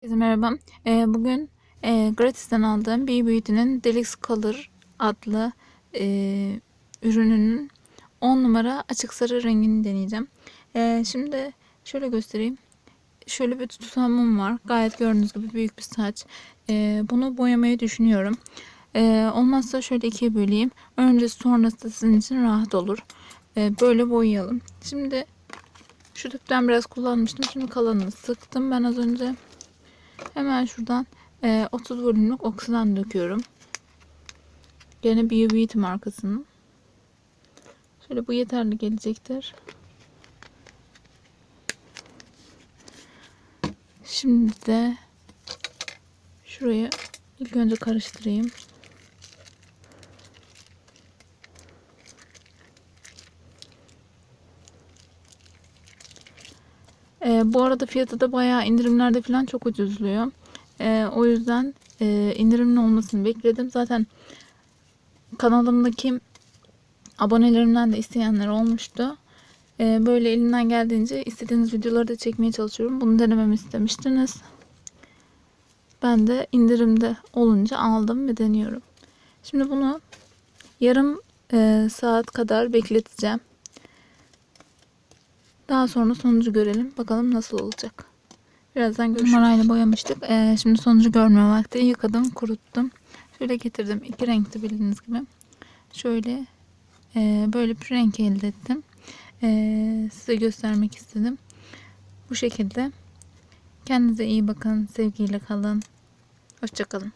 Herkese merhaba. Ee, bugün e, gratisten aldığım B Beauty'nin Deluxe Color adlı e, ürününün 10 numara açık sarı rengini deneyeceğim. Ee, şimdi şöyle göstereyim. Şöyle bir tutamım var. Gayet gördüğünüz gibi büyük bir saç. Ee, bunu boyamayı düşünüyorum. Olmazsa şöyle ikiye böleyim. Öncesi sonrası sizin için rahat olur. Böyle boyayalım. Şimdi şu tüpten biraz kullanmıştım. Şimdi kalanını sıktım ben az önce. Hemen şuradan e, 30 volümlük oksidan döküyorum. Gene Bio Beauty markasının. Şöyle bu yeterli gelecektir. Şimdi de şurayı ilk önce karıştırayım. E, bu arada fiyatı da bayağı indirimlerde falan çok ucuzluyor. E, o yüzden e, indirimli olmasını bekledim. Zaten kanalımdaki abonelerimden de isteyenler olmuştu. E, böyle elimden geldiğince istediğiniz videoları da çekmeye çalışıyorum. Bunu denememi istemiştiniz. Ben de indirimde olunca aldım ve deniyorum. Şimdi bunu yarım e, saat kadar bekleteceğim. Daha sonra sonucu görelim. Bakalım nasıl olacak. Birazdan görüşürüz. Numarayla boyamıştık. Ee, şimdi sonucu görme vakti. Yıkadım, kuruttum. Şöyle getirdim. İki renkli bildiğiniz gibi. Şöyle e, böyle bir renk elde ettim. E, size göstermek istedim. Bu şekilde. Kendinize iyi bakın. Sevgiyle kalın. Hoşçakalın.